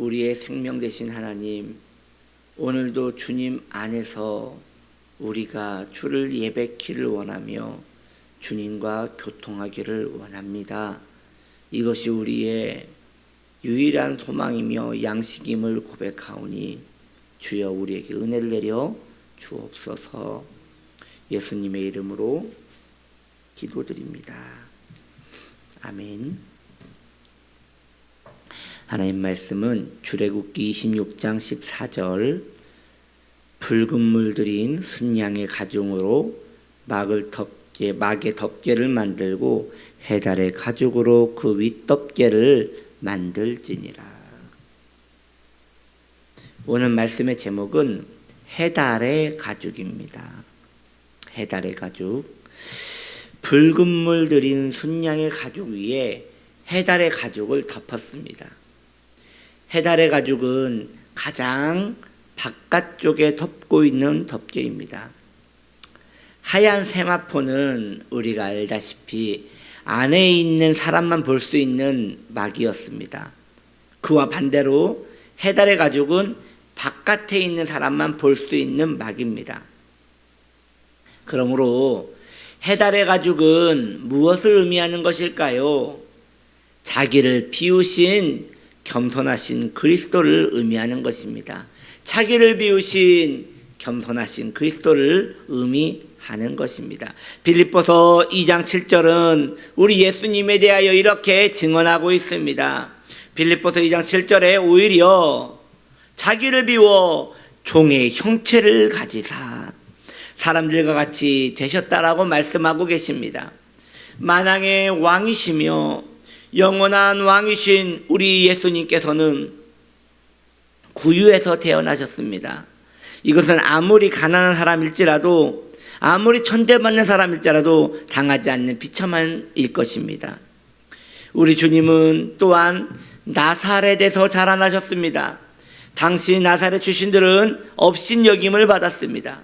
우리의 생명 되신 하나님, 오늘도 주님 안에서 우리가 주를 예배키를 원하며 주님과 교통하기를 원합니다. 이것이 우리의 유일한 소망이며 양식임을 고백하오니 주여 우리에게 은혜를 내려 주옵소서 예수님의 이름으로 기도드립니다. 아멘. 하나님 말씀은 주례굽기 26장 14절 붉은 물 들인 순양의 가죽으로 막을 덮개 막의 덮개를 만들고 해달의 가죽으로 그 윗덮개를 만들지니라. 오늘 말씀의 제목은 해달의 가죽입니다. 해달의 가죽. 붉은 물 들인 순양의 가죽 위에 해달의 가죽을 덮었습니다. 해달의 가죽은 가장 바깥쪽에 덮고 있는 덮개입니다. 하얀 세마포는 우리가 알다시피 안에 있는 사람만 볼 수 있는 막이었습니다. 그와 반대로 해달의 가죽은 바깥에 있는 사람만 볼 수 있는 막입니다. 그러므로 해달의 가죽은 무엇을 의미하는 것일까요? 자기를 비우신 겸손하신 그리스도를 의미하는 것입니다. 자기를 비우신 겸손하신 그리스도를 의미하는 것입니다. 빌립보서 2장 7절은 우리 예수님에 대하여 이렇게 증언하고 있습니다. 빌립보서 2장 7절에 오히려 자기를 비워 종의 형체를 가지사 사람들과 같이 되셨다라고 말씀하고 계십니다. 만왕의 왕이시며 영원한 왕이신 우리 예수님께서는 구유에서 태어나셨습니다. 이것은 아무리 가난한 사람일지라도 아무리 천대받는 사람일지라도 당하지 않는 비참한 일 것입니다. 우리 주님은 또한 나사렛에서 자라나셨습니다. 당시 나사렛 출신들은 업신 여김을 받았습니다.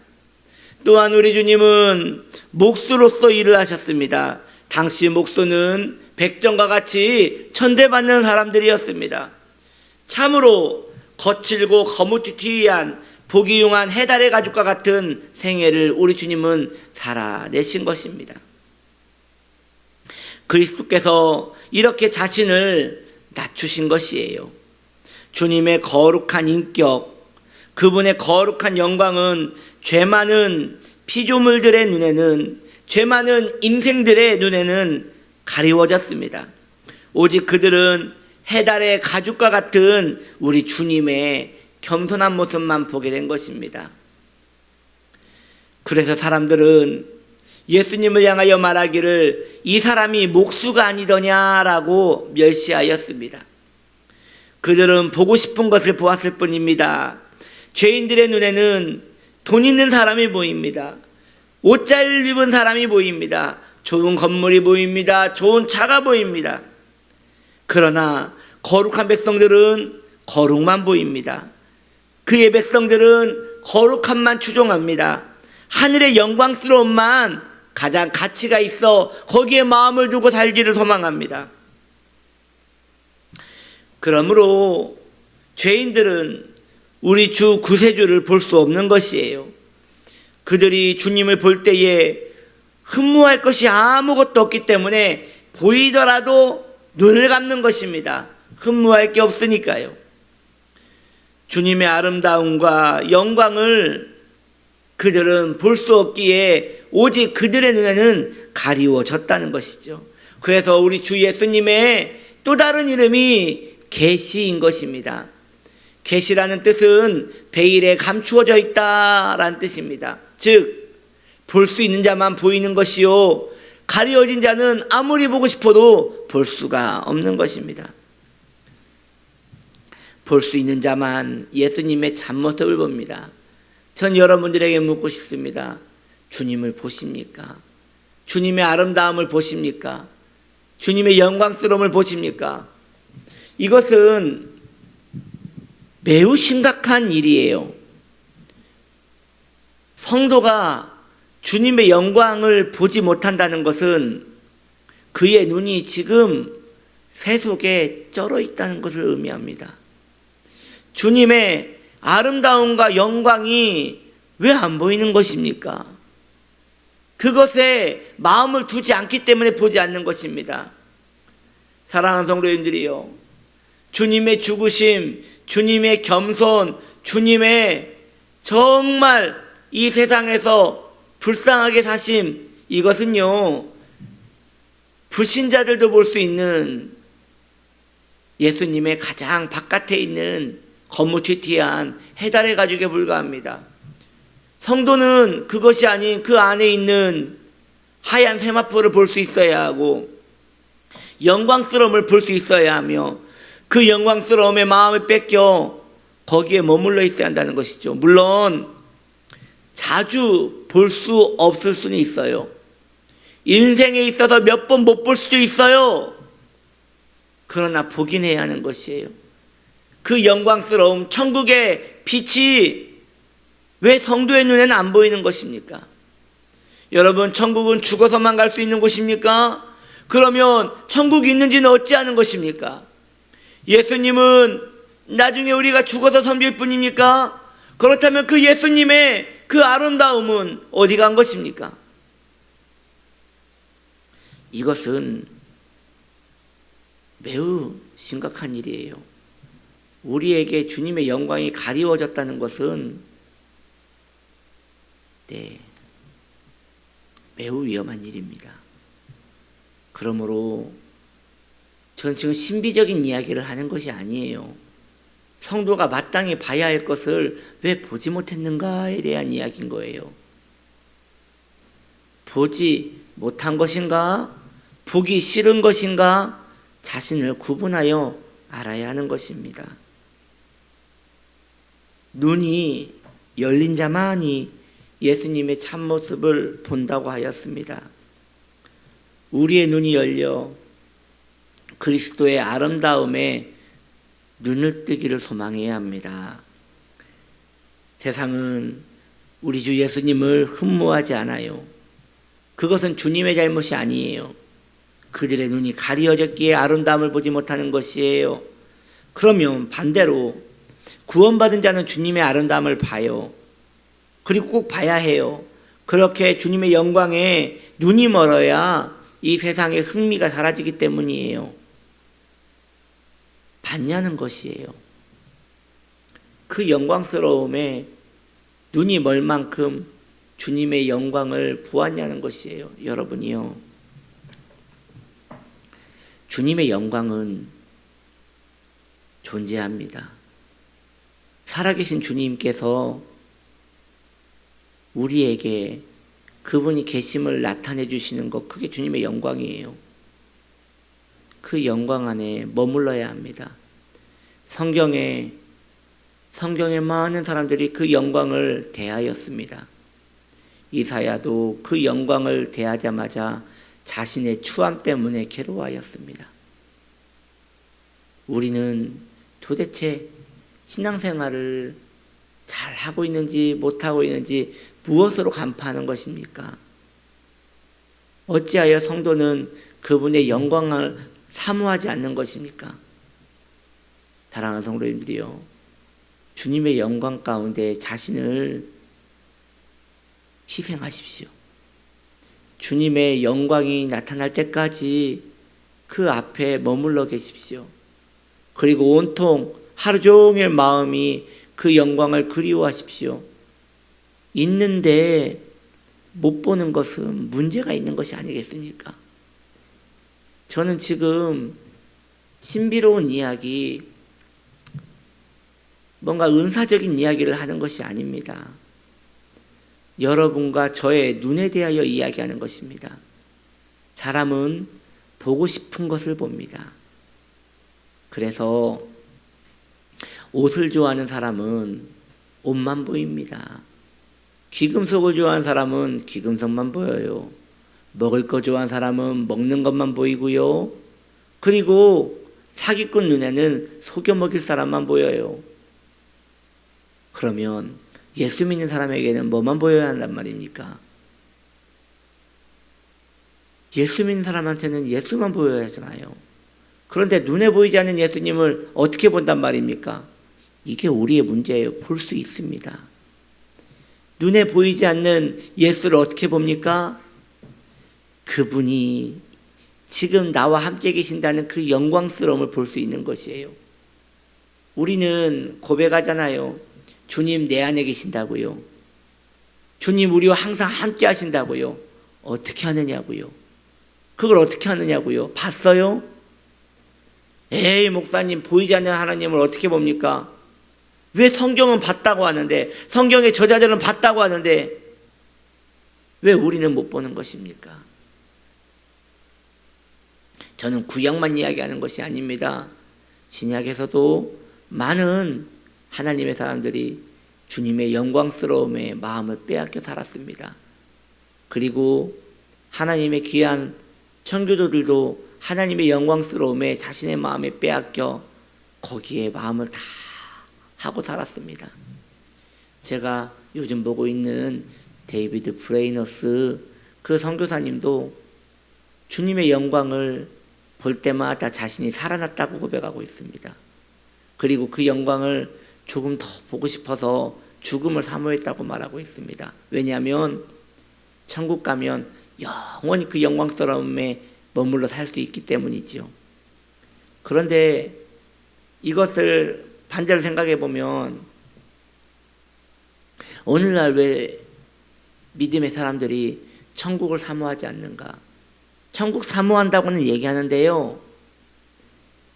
또한 우리 주님은 목수로서 일을 하셨습니다. 당시 목수는 백정과 같이 천대받는 사람들이었습니다. 참으로 거칠고 거무튀튀한 보기 용한 해달의 가죽과 같은 생애를 우리 주님은 살아내신 것입니다. 그리스도께서 이렇게 자신을 낮추신 것이에요. 주님의 거룩한 인격, 그분의 거룩한 영광은 죄 많은 피조물들의 눈에는 죄 많은 인생들의 눈에는 가리워졌습니다. 오직 그들은 해달의 가죽과 같은 우리 주님의 겸손한 모습만 보게 된 것입니다. 그래서 사람들은 예수님을 향하여 말하기를 이 사람이 목수가 아니더냐라고 멸시하였습니다. 그들은 보고 싶은 것을 보았을 뿐입니다. 죄인들의 눈에는 돈 있는 사람이 보입니다. 옷잘 입은 사람이 보입니다. 좋은 건물이 보입니다. 좋은 차가 보입니다. 그러나 거룩한 백성들은 거룩만 보입니다. 그의 백성들은 거룩함만 추종합니다. 하늘의 영광스러움만 가장 가치가 있어 거기에 마음을 두고 살기를 소망합니다. 그러므로 죄인들은 우리 주 구세주를 볼 수 없는 것이에요. 그들이 주님을 볼 때에 흠모할 것이 아무것도 없기 때문에 보이더라도 눈을 감는 것입니다. 흠모할 게 없으니까요. 주님의 아름다움과 영광을 그들은 볼 수 없기에 오직 그들의 눈에는 가리워졌다는 것이죠. 그래서 우리 주 예수님의 또 다른 이름이 계시인 것입니다. 계시라는 뜻은 베일에 감추어져 있다라는 뜻입니다. 즉, 볼 수 있는 자만 보이는 것이요. 가려진 자는 아무리 보고 싶어도 볼 수가 없는 것입니다. 볼 수 있는 자만 예수님의 참모습을 봅니다. 전 여러분들에게 묻고 싶습니다. 주님을 보십니까? 주님의 아름다움을 보십니까? 주님의 영광스러움을 보십니까? 이것은 매우 심각한 일이에요. 성도가 주님의 영광을 보지 못한다는 것은 그의 눈이 지금 새 속에 쩔어 있다는 것을 의미합니다. 주님의 아름다움과 영광이 왜 안 보이는 것입니까? 그것에 마음을 두지 않기 때문에 보지 않는 것입니다. 사랑하는 성도님들이요. 주님의 죽으심, 주님의 겸손, 주님의 정말 이 세상에서 불쌍하게 사심, 이것은요, 불신자들도 볼 수 있는 예수님의 가장 바깥에 있는 거무튀튀한 해달의 가죽에 불과합니다. 성도는 그것이 아닌 그 안에 있는 하얀 세마포를 볼 수 있어야 하고 영광스러움을 볼 수 있어야 하며 그 영광스러움에 마음을 뺏겨 거기에 머물러 있어야 한다는 것이죠. 물론 자주 볼 수 없을 수는 있어요. 인생에 있어서 몇 번 못 볼 수도 있어요. 그러나 보긴 해야 하는 것이에요. 그 영광스러움, 천국의 빛이 왜 성도의 눈에는 안 보이는 것입니까? 여러분, 천국은 죽어서만 갈 수 있는 곳입니까? 그러면 천국이 있는지는 어찌 아는 것입니까? 예수님은 나중에 우리가 죽어서 섬길 뿐입니까? 그렇다면 그 예수님의 그 아름다움은 어디 간 것입니까? 이것은 매우 심각한 일이에요. 우리에게 주님의 영광이 가리워졌다는 것은 네, 매우 위험한 일입니다. 그러므로 저는 지금 신비적인 이야기를 하는 것이 아니에요. 성도가 마땅히 봐야 할 것을 왜 보지 못했는가에 대한 이야기인 거예요. 보지 못한 것인가? 보기 싫은 것인가? 자신을 구분하여 알아야 하는 것입니다. 눈이 열린 자만이 예수님의 참모습을 본다고 하였습니다. 우리의 눈이 열려 그리스도의 아름다움에 눈을 뜨기를 소망해야 합니다. 세상은 우리 주 예수님을 흠모하지 않아요. 그것은 주님의 잘못이 아니에요. 그들의 눈이 가리어졌기에 아름다움을 보지 못하는 것이에요. 그러면 반대로 구원받은 자는 주님의 아름다움을 봐요. 그리고 꼭 봐야 해요. 그렇게 주님의 영광에 눈이 멀어야 이 세상의 흥미가 사라지기 때문이에요. 받냐는 것이에요. 그 영광스러움에 눈이 멀 만큼 주님의 영광을 보았냐는 것이에요. 여러분이요. 주님의 영광은 존재합니다. 살아계신 주님께서 우리에게 그분이 계심을 나타내 주시는 것, 그게 주님의 영광이에요. 그 영광 안에 머물러야 합니다. 성경에, 성경에 많은 사람들이 그 영광을 대하였습니다. 이사야도 그 영광을 대하자마자 자신의 추함 때문에 괴로워하였습니다. 우리는 도대체 신앙생활을 잘 하고 있는지 못하고 있는지 무엇으로 간파하는 것입니까? 어찌하여 성도는 그분의 영광을 사모하지 않는 것입니까? 사랑하는 성도님들이요. 주님의 영광 가운데 자신을 희생하십시오. 주님의 영광이 나타날 때까지 그 앞에 머물러 계십시오. 그리고 온통 하루 종일 마음이 그 영광을 그리워하십시오. 있는데 못 보는 것은 문제가 있는 것이 아니겠습니까? 저는 지금 신비로운 이야기, 뭔가 은사적인 이야기를 하는 것이 아닙니다. 여러분과 저의 눈에 대하여 이야기하는 것입니다. 사람은 보고 싶은 것을 봅니다. 그래서 옷을 좋아하는 사람은 옷만 보입니다. 귀금속을 좋아하는 사람은 귀금속만 보여요. 먹을 거 좋아하는 사람은 먹는 것만 보이고요. 그리고 사기꾼 눈에는 속여 먹일 사람만 보여요. 그러면 예수 믿는 사람에게는 뭐만 보여야 한단 말입니까? 예수 믿는 사람한테는 예수만 보여야 하잖아요. 그런데 눈에 보이지 않는 예수님을 어떻게 본단 말입니까? 이게 우리의 문제예요. 볼 수 있습니다. 눈에 보이지 않는 예수를 어떻게 봅니까? 그분이 지금 나와 함께 계신다는 그 영광스러움을 볼 수 있는 것이에요. 우리는 고백하잖아요. 주님 내 안에 계신다고요. 주님 우리와 항상 함께 하신다고요. 어떻게 하느냐고요. 그걸 어떻게 하느냐고요. 봤어요? 에이 목사님 보이지 않는 하나님을 어떻게 봅니까? 왜 성경은 봤다고 하는데 성경의 저자들은 봤다고 하는데 왜 우리는 못 보는 것입니까? 저는 구약만 이야기하는 것이 아닙니다. 신약에서도 많은 하나님의 사람들이 주님의 영광스러움에 마음을 빼앗겨 살았습니다. 그리고 하나님의 귀한 청교도들도 하나님의 영광스러움에 자신의 마음에 빼앗겨 거기에 마음을 다 하고 살았습니다. 제가 요즘 보고 있는 데이비드 브레이너스 그 선교사님도 주님의 영광을 볼 때마다 자신이 살아났다고 고백하고 있습니다. 그리고 그 영광을 조금 더 보고 싶어서 죽음을 사모했다고 말하고 있습니다. 왜냐하면 천국 가면 영원히 그 영광스러움에 머물러 살 수 있기 때문이지요. 그런데 이것을 반대로 생각해 보면 오늘날 왜 믿음의 사람들이 천국을 사모하지 않는가? 천국 사모한다고는 얘기하는데요.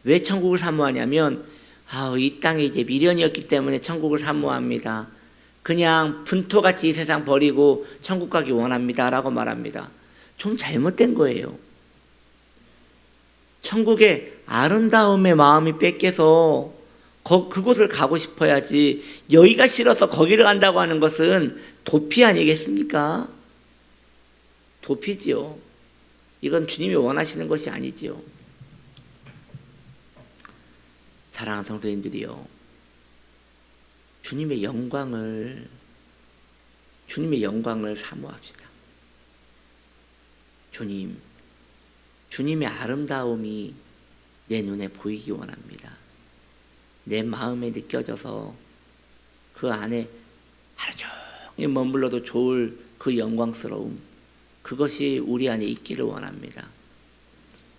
왜 천국을 사모하냐면 아, 이 땅에 이제 미련이었기 때문에 천국을 사모합니다. 그냥 분토같이 이 세상 버리고 천국 가기 원합니다 라고 말합니다. 좀 잘못된 거예요. 천국의 아름다움의 마음이 뺏겨서 거, 그곳을 가고 싶어야지 여기가 싫어서 거기를 간다고 하는 것은 도피 아니겠습니까? 도피지요. 이건 주님이 원하시는 것이 아니지요. 사랑하는 성도님들이요. 주님의 영광을 주님의 영광을 사모합시다. 주님, 주님의 아름다움이 내 눈에 보이기 원합니다. 내 마음에 느껴져서 그 안에 하루 종일 머물러도 좋을 그 영광스러움, 그것이 우리 안에 있기를 원합니다.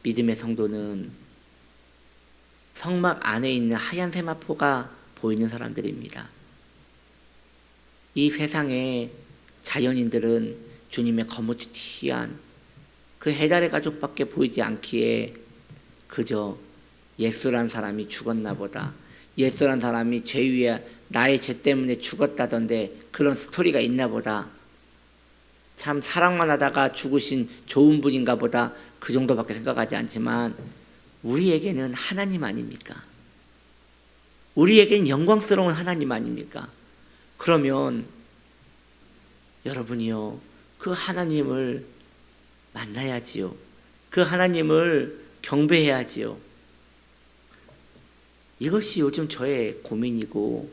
믿음의 성도는 성막 안에 있는 하얀 세마포가 보이는 사람들입니다. 이 세상의 자연인들은 주님의 거무튀한 그 해달의 가족밖에 보이지 않기에 그저 예수란 사람이 죽었나 보다. 예수란 사람이 죄 위에 나의 죄 때문에 죽었다던데 그런 스토리가 있나 보다. 참 사랑만 하다가 죽으신 좋은 분인가 보다. 그 정도밖에 생각하지 않지만 우리에게는 하나님 아닙니까? 우리에겐 영광스러운 하나님 아닙니까? 그러면 여러분이요, 그 하나님을 만나야지요. 그 하나님을 경배해야지요. 이것이 요즘 저의 고민이고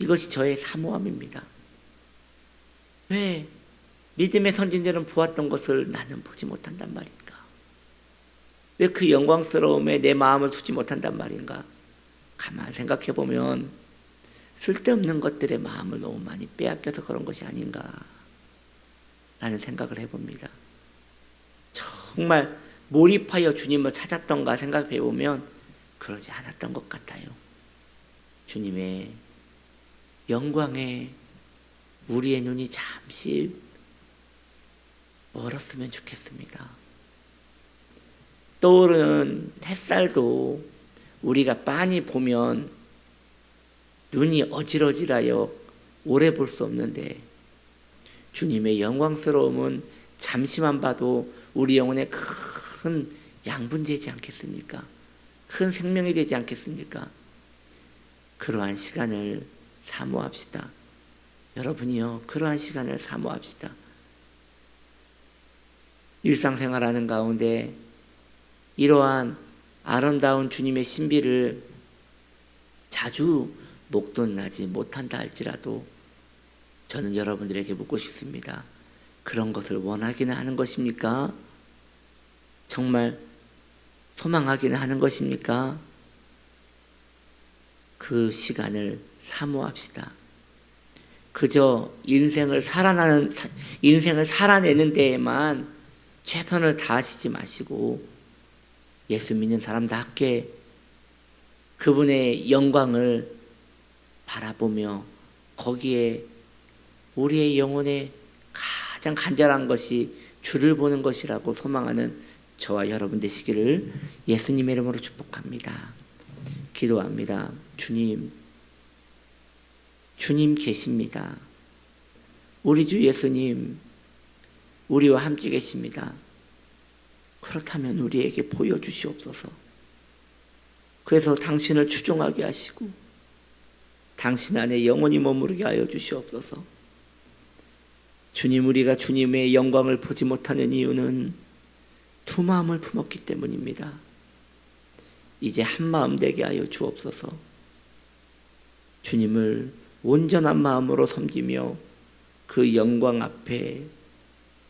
이것이 저의 사모함입니다. 왜 믿음의 선진들은 보았던 것을 나는 보지 못한단 말인가? 왜 그 영광스러움에 내 마음을 두지 못한단 말인가? 가만 생각해 보면 쓸데없는 것들의 마음을 너무 많이 빼앗겨서 그런 것이 아닌가? 라는 생각을 해봅니다. 정말 몰입하여 주님을 찾았던가 생각해 보면 그러지 않았던 것 같아요. 주님의 영광에 우리의 눈이 잠시 멀었으면 좋겠습니다. 떠오르는 햇살도 우리가 빤히 보면 눈이 어질어질하여 오래 볼 수 없는데 주님의 영광스러움은 잠시만 봐도 우리 영혼에 큰 양분 되지 않겠습니까? 큰 생명이 되지 않겠습니까? 그러한 시간을 사모합시다. 여러분이요, 그러한 시간을 사모합시다. 일상생활하는 가운데 이러한 아름다운 주님의 신비를 자주 목돈나지 못한다 할지라도 저는 여러분들에게 묻고 싶습니다. 그런 것을 원하기는 하는 것입니까? 정말 소망하기는 하는 것입니까? 그 시간을 사모합시다. 그저 인생을 살아나는 사- 인생을 살아내는 데에만 최선을 다하시지 마시고 예수 믿는 사람답게 그분의 영광을 바라보며 거기에 우리의 영혼의 가장 간절한 것이 주를 보는 것이라고 소망하는 저와 여러분 되시기를 예수님의 이름으로 축복합니다. 기도합니다. 주님, 주님 계십니다. 우리 주 예수님, 우리와 함께 계십니다. 그렇다면 우리에게 보여주시옵소서. 그래서 당신을 추종하게 하시고, 당신 안에 영원히 머무르게 하여 주시옵소서. 주님, 우리가 주님의 영광을 보지 못하는 이유는 두 마음을 품었기 때문입니다. 이제 한 마음 되게 하여 주옵소서. 주님을 온전한 마음으로 섬기며 그 영광 앞에